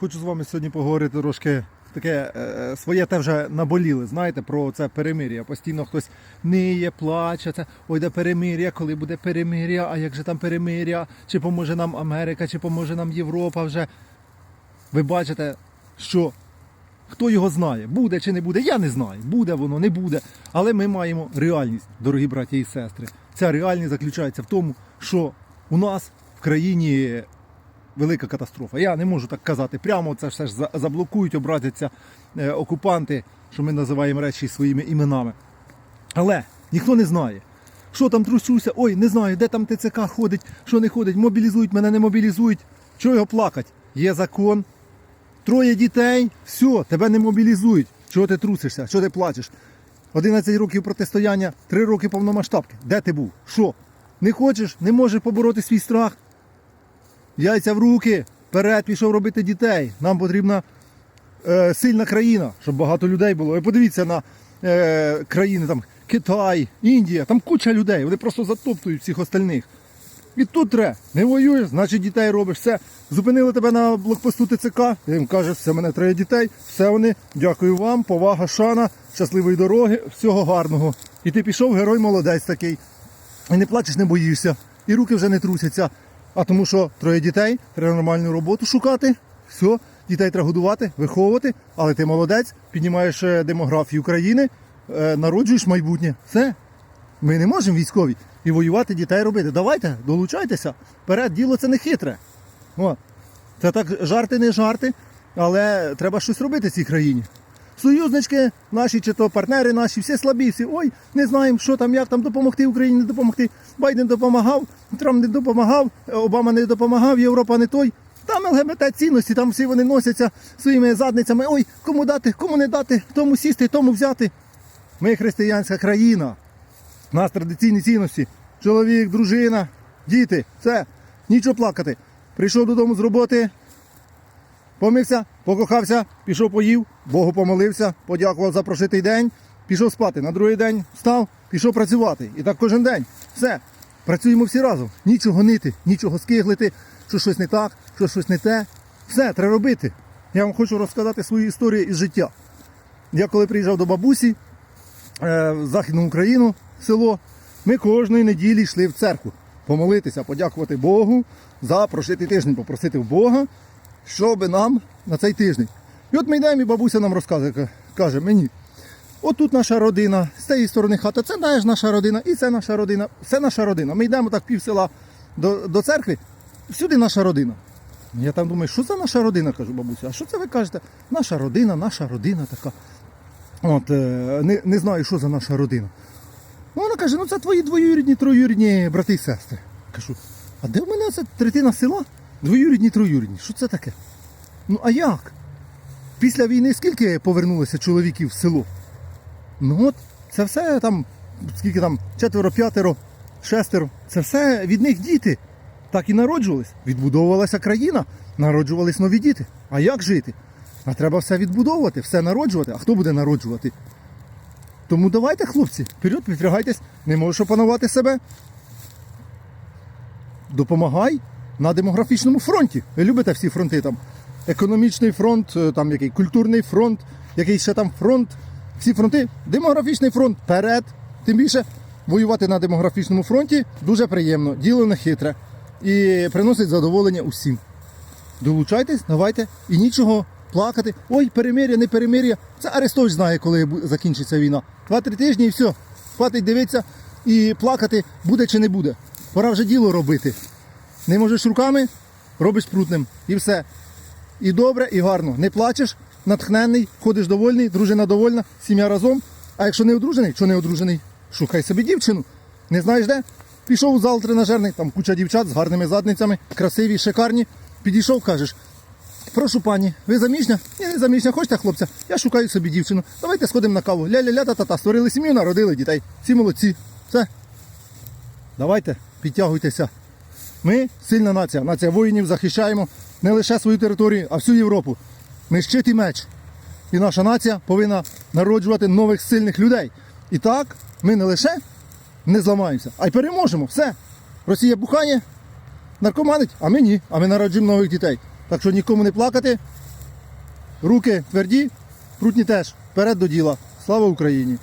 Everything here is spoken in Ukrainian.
Хочу з вами сьогодні поговорити трошки таке е, своє те вже наболіли. Знаєте, про це перемир'я. Постійно хтось ниє, плаче. Це ой, де перемир'я, коли буде перемир'я, а як же там перемир'я? Чи поможе нам Америка, чи поможе нам Європа вже. Ви бачите, що хто його знає, буде чи не буде, я не знаю. Буде воно, не буде. Але ми маємо реальність, дорогі браті і сестри. Ця реальність заключається в тому, що у нас в країні велика катастрофа. Я не можу так казати прямо, це все ж заблокують, образяться е, окупанти, що ми називаємо речі своїми іменами. Але ніхто не знає. Що там трусюся, ой, не знаю, де там ТЦК ходить, що не ходить, мобілізують, мене не мобілізують. Чого його плакать? Є закон, троє дітей, все, тебе не мобілізують. Чого ти трусишся? Чого ти плачеш? 11 років протистояння, 3 роки повномасштабки. Де ти був? Що? Не хочеш, не можеш побороти свій страх? Яйця в руки, вперед пішов робити дітей. Нам потрібна е, сильна країна, щоб багато людей було. Ви подивіться на е, країни там Китай, Індія, там куча людей, вони просто затоптують всіх остальних. І тут треба, не воюєш, значить дітей робиш. Все. Зупинили тебе на блокпосту ТЦК, ти їм кажеш, все мене троє дітей, все вони, дякую вам, повага, шана, щасливої дороги, всього гарного. І ти пішов, герой молодець такий. І не плачеш, не боїшся, і руки вже не трусяться. А тому що троє дітей, треба нормальну роботу шукати. Все, дітей треба годувати, виховувати, але ти молодець, піднімаєш е, демографію країни, е, народжуєш майбутнє. Все. Ми не можемо військові і воювати дітей робити. Давайте, долучайтеся. Вперед, діло це не хитре. О, це так жарти, не жарти, але треба щось робити в цій країні. Союзнички наші, чи то партнери наші, всі слабі, всі, ой, не знаємо, що там, як там допомогти Україні, не допомогти. Байден допомагав, Трамп не допомагав, Обама не допомагав, Європа не той. Там ЛГБТ цінності, там всі вони носяться своїми задницями. Ой, кому дати, кому не дати, тому сісти, тому взяти. Ми християнська країна. У нас традиційні цінності. Чоловік, дружина, діти, все, нічого плакати. Прийшов додому з роботи, помився, покохався, пішов поїв, Богу помолився, подякував за прожитий день, пішов спати. На другий день встав, пішов працювати. І так кожен день. Все. Працюємо всі разом. Нічого нити, нічого скиглити, що щось не так, що щось не те. Все, треба робити. Я вам хочу розказати свою історію із життя. Я коли приїжджав до бабусі е, в Західну Україну, село, ми кожної неділі йшли в церкву помолитися, подякувати Богу за прожитий тиждень, попросити в Бога, щоб нам на цей тиждень. І от ми йдемо, і бабуся нам розказує, каже мені, отут наша родина, з цієї сторони хата, це теж наша родина, і це наша родина, це наша родина. Ми йдемо так пів села до, до церкви, всюди наша родина. Я там думаю, що це наша родина, кажу бабуся. А що це ви кажете? Наша родина, наша родина така. От, е, не, не знаю, що за наша родина. Ну, вона каже, ну це твої двоюрідні, троюрідні брати і сестри. Кажу, а де в мене це третина села? Двоюрідні, троюрідні. Що це таке? Ну а як? Після війни скільки повернулося чоловіків в село? Ну от, це все там, скільки там, четверо, п'ятеро, шестеро. Це все від них діти. Так і народжувались. Відбудовувалася країна, народжувались нові діти. А як жити? А треба все відбудовувати, все народжувати. А хто буде народжувати? Тому давайте, хлопці, вперед, підрягайтесь, не можеш опанувати себе. Допомагай на демографічному фронті. Ви любите всі фронти там. Економічний фронт, е, там який культурний фронт, який ще там фронт. Всі фронти, демографічний фронт вперед. Тим більше воювати на демографічному фронті дуже приємно, діло не хитре і приносить задоволення усім. Долучайтесь, давайте і нічого плакати. Ой, перемир'я, не перемир'я. Це Арестович знає, коли закінчиться війна. Два-три тижні і все. Хватить дивитися і плакати, буде чи не буде. Пора вже діло робити. Не можеш руками, робиш прутним. І все. І добре, і гарно. Не плачеш, натхненний, ходиш довольний, дружина довольна, сім'я разом. А якщо не одружений, що не одружений, шукай собі дівчину. Не знаєш де? Пішов у зал тренажерний, там куча дівчат з гарними задницями, красиві, шикарні. Підійшов, кажеш, прошу пані, ви заміжня? Ні, не заміжня, хочете хлопця? Я шукаю собі дівчину. Давайте сходимо на каву. Ля-ля-ля та-та-та. Створили сім'ю, народили дітей. Всі молодці. Все. Давайте, підтягуйтеся. Ми сильна нація, нація воїнів, захищаємо не лише свою територію, а всю Європу. Ми щит і меч. І наша нація повинна народжувати нових сильних людей. І так ми не лише не зламаємося, а й переможемо. Все. Росія бухає, наркоманить, а ми ні. А ми народжуємо нових дітей. Так що нікому не плакати, Руки тверді, прутні теж. Вперед до діла. Слава Україні!